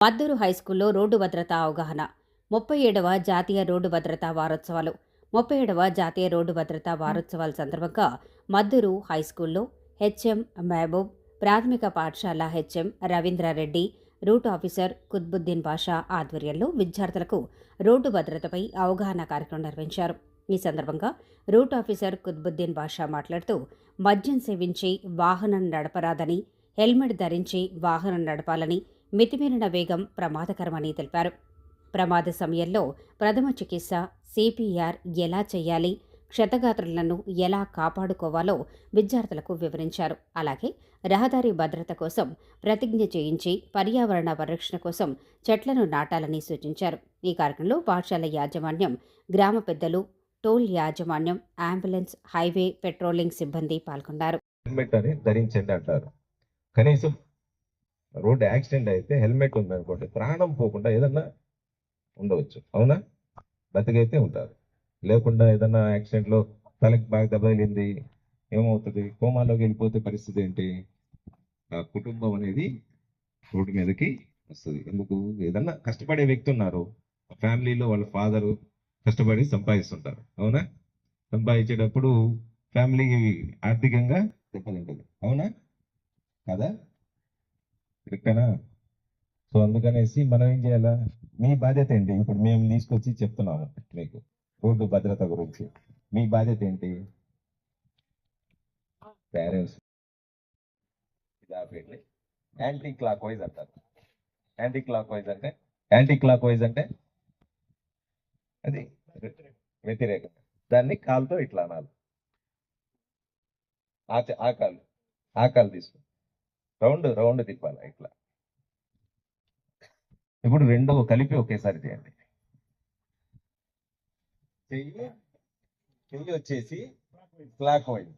Maddur హైస్కూల్లో road భద్రతా అవగాహన. ముప్పై ఏడవ జాతీయ రోడ్డు భద్రతా వారోత్సవాలు. ముప్పై ఏడవ జాతీయ రోడ్డు భద్రతా వారోత్సవాల సందర్భంగా మద్దూరు హైస్కూల్లో హెచ్ఎం మహబూబ్ ప్రాథమిక పాఠశాల HM Ravindrareddy route officer Qutbuddin Basha ఆధ్వర్యంలో విద్యార్థులకు రోడ్డు భద్రతపై అవగాహన కార్యక్రమం నిర్వహించారు. ఈ సందర్భంగా రూట్ ఆఫీసర్ కుత్బుద్దీన్ బాషా మాట్లాడుతూ మద్యం సేవించి వాహనం నడపరాదని హెల్మెట్ ధరించి వాహనం నడపాలని మితిమీరిన వేగం ప్రమాదకరమని తెలిపారు. ప్రమాద సమయంలో ప్రథమ చికిత్స సిపిఆర్ ఎలా చేయాలి క్షతగాత్రులను ఎలా కాపాడుకోవాలో విద్యార్థులకు వివరించారు. అలాగే రహదారి భద్రత కోసం ప్రతిజ్ఞ చేయించి పర్యావరణ పరిరక్షణ కోసం చెట్లను నాటాలని సూచించారు. ఈ కార్యక్రమంలో పాఠశాల యాజమాన్యం గ్రామ పెద్దలు టోల్ యాజమాన్యం అంబులెన్స్ హైవే పెట్రోలింగ్ సిబ్బంది పాల్గొన్నారు. హెల్మెట్ అని ధరించండి అంటారు. కనీసం రోడ్ యాక్సిడెంట్ అయితే హెల్మెట్ ఉందనుకోండి ప్రాణం పోకుండా ఏదన్నా ఉండవచ్చు. అవునా? బతికైతే ఉంటారు. లేకుండా ఏదన్నా యాక్సిడెంట్లో తలకి బాగా దెబ్బలింది ఏమవుతుంది? కోమాలోకి వెళ్ళిపోతే పరిస్థితి ఏంటి? ఆ కుటుంబం అనేది రోడ్డు మీదకి వస్తుంది. ఎందుకు? ఏదన్నా కష్టపడే వ్యక్తి ఉన్నారు. ఫ్యామిలీలో వాళ్ళ ఫాదరు కష్టపడి సంపాదిస్తుంటారు. అవునా? సంపాదించేటప్పుడు ఫ్యామిలీ ఆర్థికంగా దెబ్బతింటుంది. అవునా? కదా? కరెక్టేనా సో అందుకనేసి మనం ఏం చేయాలా? మీ బాధ్యత ఏంటి? ఇప్పుడు మేము తీసుకొచ్చి చెప్తున్నాము మీకు రోడ్డు భద్రత గురించి. మీ బాధ్యత ఏంటి? పేరెంట్స్ యాంటీ క్లాక్ వైజ్ అంటారు. యాంటీ క్లాక్ వైజ్ అంటే? యాంటీ క్లాక్ వైజ్ అంటే? అది వ్యతిరేకం. దాన్ని కాలుతో ఇట్లా అనాలి. ఆ ఆ కాలు ఆ కాలు తీసుకో. రౌండ్ రౌండ్ తిప్పాలి ఇట్లా. ఇప్పుడు రెండు కలిపి ఒకేసారి చేయండి. చెయ్యి చెయ్యి వచ్చేసి క్లాక్ వైజ్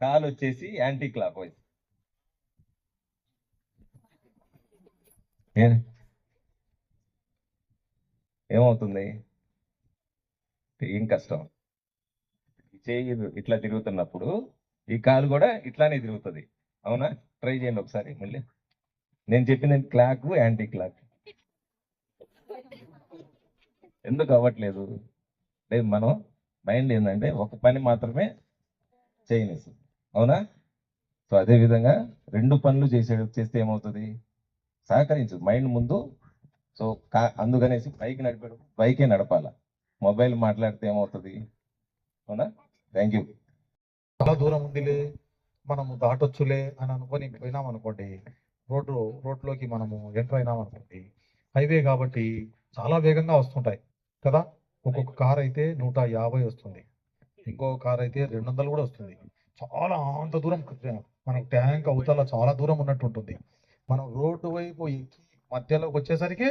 కాలు వచ్చేసి యాంటీ క్లాక్ వైజ్ ఏమవుతుంది? ఏం కష్టం? చేయి ఇట్లా తిరుగుతున్నప్పుడు ఈ కాలు కూడా ఇట్లానే తిరుగుతుంది. అవునా? ట్రై చేయండి ఒకసారి మళ్ళీ. నేను చెప్పిన క్లాక్ యాంటీ క్లాక్. ఎందుకు అవ్వట్లేదు? లేదు మనం మైండ్ ఏంటంటే ఒక పని మాత్రమే చేయనేసి అవునా? సో అదే విధంగా రెండు పనులు చేసే చేస్తే ఏమవుతుంది? సహకరించదు. మైండ్ ముందు సో కా అందుకనేసి బైక్ నడిపాడు బైకే నడపాల. మొబైల్ మాట్లాడితే ఏమవుతుంది? అవునా? థ్యాంక్ యూ చాలా దూరం ఉందిలే. మనము దాటొచ్చులే అని అనుకొని పోయినాం అనుకోండి రోడ్డు రోడ్లోకి మనము ఎంటర్ అయినాం అనుకోండి హైవే కాబట్టి చాలా వేగంగా వస్తుంటాయి కదా? ఒక్కొక్క కార్ అయితే నూట యాభై వస్తుంది ఇంకో కార్ అయితే రెండు వందలు కూడా వస్తుంది. చాలా అంత దూరం మనకు ట్యాంక్ అవతల చాలా దూరం ఉన్నట్టు ఉంటుంది మనం రోడ్డు వైపు ఎక్కి మధ్యలోకి వచ్చేసరికి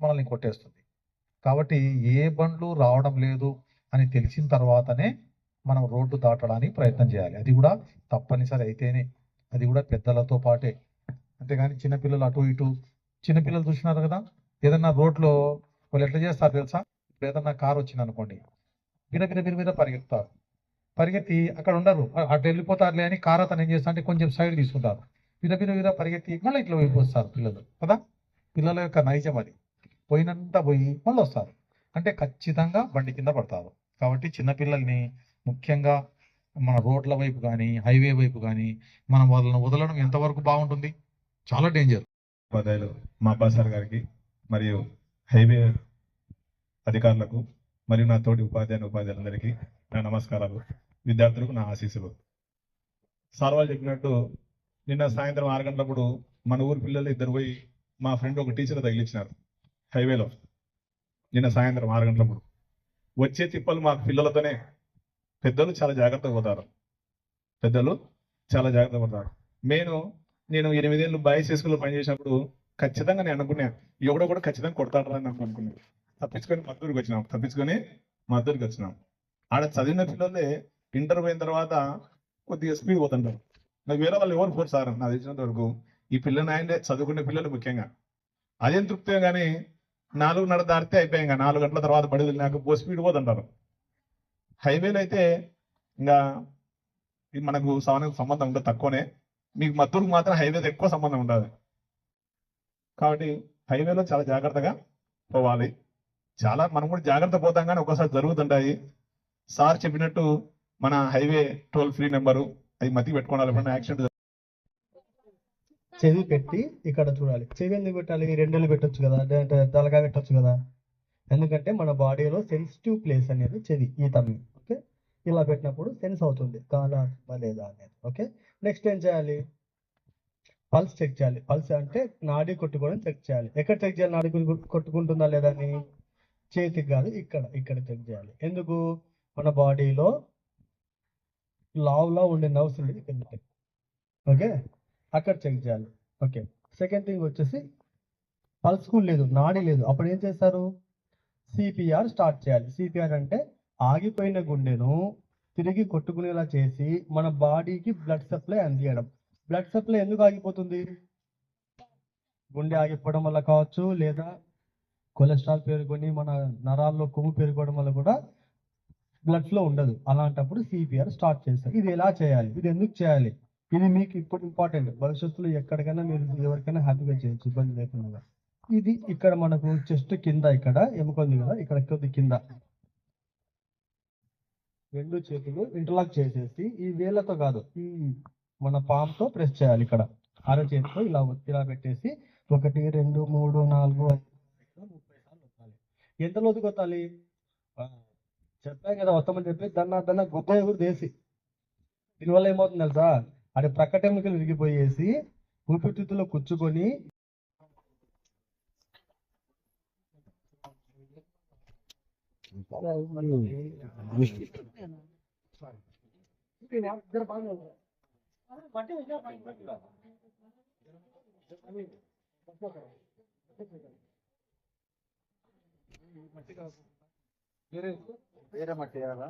మనల్ని కొట్టేస్తుంది. కాబట్టి ఏ బండ్లు రావడం లేదు అని తెలిసిన తర్వాతనే మనం రోడ్డు దాటడానికి ప్రయత్నం చేయాలి. అది కూడా తప్పనిసరి అయితేనే. అది కూడా పెద్దలతో పాటే. అంతేగాని చిన్నపిల్లలు అటు ఇటు చిన్నపిల్లలు చూసినారు కదా? ఏదన్నా రోడ్లో వాళ్ళు ఎట్లా చేస్తారు తెలుసా? ఇప్పుడు ఏదన్నా కారు వచ్చింది అనుకోండి బిర బిర బిర బిర పరిగెత్తారు పరిగెత్తి అక్కడ ఉండరు. అటు వెళ్ళిపోతారులే అని కార్ అతను ఏం చేస్తా అంటే కొంచెం సైడ్ తీసుకుంటారు. బిర బిర బిర పరిగెత్తి మళ్ళీ ఇట్లా వైపు వస్తారు పిల్లలు కదా? పిల్లల యొక్క నైజం అది. పోయినంత పోయి మళ్ళీ వస్తారు. అంటే ఖచ్చితంగా బండి కింద పడతారు. కాబట్టి చిన్నపిల్లల్ని ముఖ్యంగా మన రోడ్ల వైపు కానీ హైవే వైపు కానీ మనం వదలను వదలడం ఎంతవరకు బాగుంటుంది? చాలా డేంజర్. ఉపాధ్యాయులు మా సార్ గారికి మరియు హైవే అధికారులకు మరియు నా తోటి ఉపాధ్యాయుని ఉపాధ్యాయులందరికీ నా నమస్కారాలు. విద్యార్థులకు నా ఆశీస్సులు. సార్ వాళ్ళు చెప్పినట్టు నిన్న సాయంత్రం ఆరు గంటలప్పుడు మన ఊరు పిల్లలు ఇద్దరు పోయి మా ఫ్రెండ్ ఒక టీచర్ తగిలించినారు హైవేలో. నిన్న సాయంత్రం ఆరు గంటలప్పుడు. వచ్చే తిప్పలు మా పిల్లలతోనే పెద్దలు చాలా జాగ్రత్తగా పోతారు. పెద్దలు చాలా జాగ్రత్తగా పడతారు నేను నేను ఎనిమిదేళ్ళు బాయ్స్ స్కూల్లో పనిచేసినప్పుడు ఖచ్చితంగా నేను అనుకున్నా ఎవడో కూడా ఖచ్చితంగా కొడతాడరా అని నాకు అనుకున్నాను తప్పించుకొని మద్దూరికి వచ్చినాం. తప్పించుకొని మద్దూరుకి వచ్చినాం. ఆడ చదివిన పిల్లలే ఇంటర్ పోయిన తర్వాత కొద్దిగా స్పీడ్ పోతుంటారు. నాకు వేరే వాళ్ళు ఎవరు ఫోర్ సార్ నాకు తెలిసినంత వరకు. ఈ పిల్లని ఆయనే చదువుకునే పిల్లలు ముఖ్యంగా. అదేం తృప్తి కానీ నాలుగున్నర దాటితే అయిపోయాం నాలుగు గంటల తర్వాత బడి నాకు పో స్పీడ్ పోతుంటారు. హైవేలో అయితే ఇంకా ఇది మనకు సమాన సంబంధం ఉంటుంది తక్కువనే. మీకు మత్తూరుకు మాత్రం హైవే ఎక్కువ సంబంధం ఉంటుంది కాబట్టి హైవేలో చాలా జాగ్రత్తగా పోవాలి. చాలా మనం కూడా జాగ్రత్త పోతాం కానీ ఒక్కోసారి జరుగుతుంటాయి. సార్ చెప్పినట్టు మన హైవే టోల్ ఫ్రీ నెంబరు అది మతి పెట్టుకోవాలి ఎప్పుడైనా యాక్సిడెంట్ చెవి పెట్టి ఇక్కడ చూడాలి. చెవి ఎందుకు పెట్టాలి? రెండేళ్ళు పెట్టొచ్చు కదా అంటే తలగా పెట్టొచ్చు కదా. ఎందుకంటే మన బాడీలో సెన్సిటివ్ ప్లేస్ అనేది చెవి ఈ తమ్మి ఇలా పెట్టినప్పుడు సెన్స్ అవుతుంది. కాలా లేదా అనేది. ఓకే నెక్స్ట్ ఏం చేయాలి? పల్స్ చెక్ చేయాలి. పల్స్ అంటే నాడీ కొట్టుకోవడం చెక్ చేయాలి. ఎక్కడ చెక్ చేయాలి? నాడి కొట్టుకుంటుందా లేదా అని? చేతికి కాదు ఇక్కడ ఇక్కడ చెక్ చేయాలి. ఎందుకు? మన బాడీలో లావులా ఉండే నర్వ్స్ ఉండేది ఇక్కడ ఓకే అక్కడ చెక్ చేయాలి. ఓకే సెకండ్ థింగ్ వచ్చేసి పల్స్ కూడా లేదు నాడి లేదు. అప్పుడు ఏం చేస్తారు? సిపిఆర్ స్టార్ట్ చేయాలి. సిపిఆర్ అంటే ఆగిపోయిన గుండెను తిరిగి కొట్టుకునేలా చేసి మన బాడీకి బ్లడ్ సప్లై అందియడం. బ్లడ్ సప్లై ఎందుకు ఆగిపోతుంది? గుండె ఆగిపోవడం వల్ల కావచ్చు లేదా కొలెస్ట్రాల్ పెరుగుకొని మన నరాల్లో కొవ్వు పెరుగుకోవడం వల్ల కూడా బ్లడ్ ఫ్లో ఉండదు. అలాంటప్పుడు సిపిఆర్ స్టార్ట్ చేస్తారు. ఇది ఎలా చేయాలి? ఇది ఎందుకు చేయాలి? ఇది మీకు ఇప్పుడు ఇంపార్టెంట్ భవిష్యత్తులో ఎక్కడికైనా మీరు ఎవరికైనా హ్యాపీగా చేయొచ్చు ఇబ్బంది లేకుండా. ఇది ఇక్కడ మనకు చెస్ట్ కింద ఇక్కడ ఎముకంది కదా ఇక్కడ కొద్ది కింద. రెండు చేతులు ఇంటర్లాక్ చేసేసి ఈ వేళ్ళతో కాదు ఈ మన పామ్తో ప్రెస్ చేయాలి ఇక్కడ. అర చేతితో ఇలా ఒత్తిలా పెట్టేసి ఒకటి రెండు మూడు నాలుగు ఐదు ముప్పై సార్లు కొట్టాలి ఎంత లోతు కొత్తాలి చెప్పాం కదా వస్తామని చెప్పి దన్న దన్న గుద్ద ఎగురు తీసి దీనివల్ల ఏమవుతుంది తెలుసా? అది ప్రక్కటెముకలు విరిగిపోయేసి ఊపిరితిత్తులో కూర్చుకొని వేరే వేరే మట్టి వేయాలా?